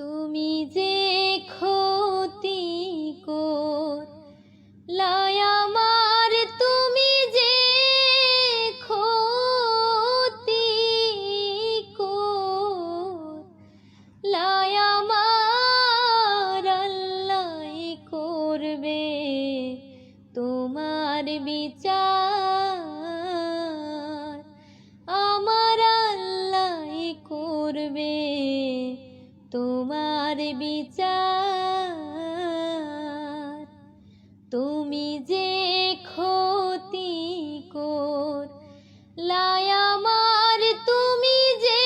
তুমি যে ক্ষতি কর লায়ামার তুমি যে ক্ষতি কর লায়ামার আল্লাহ করবে তোমার বিচার। আমার আল্লাহ করবে তোমার বিচার। তুমি যে ক্ষতি কর লায়ামার তুমি যে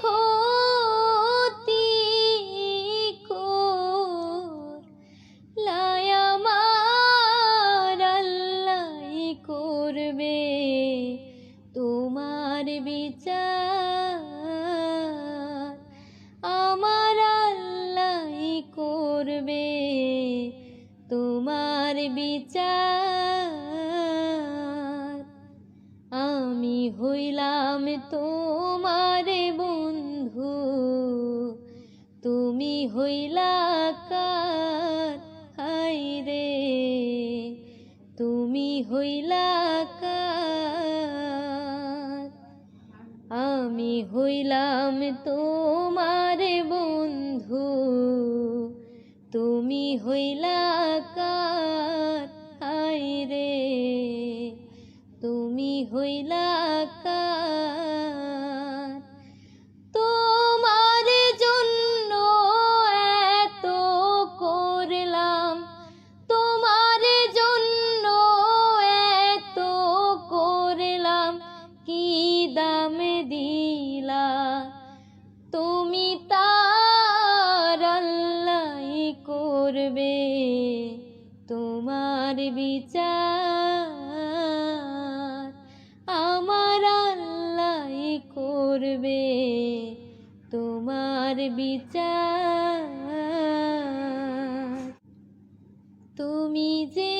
ক্ষতি কর লায়ামার আল্লাহ করবে তোমার বিচার। করবে তোমার বিচার। আমি হইলাম তোমার বন্ধু, তুমি হইলা কার? হাই রে, তুমি হইলা কার? আমি হইলাম তোমার বন্ধু তুমি হইলা কার? হাই রে। তুমি হইলা কার? তোমার জন্য এত করলাম। তোমার জন্য এত করলাম। কি দাম দিলা করবে তোমার বিচার। আমার আল্লাহ করবে তোমার বিচার। তুমি যে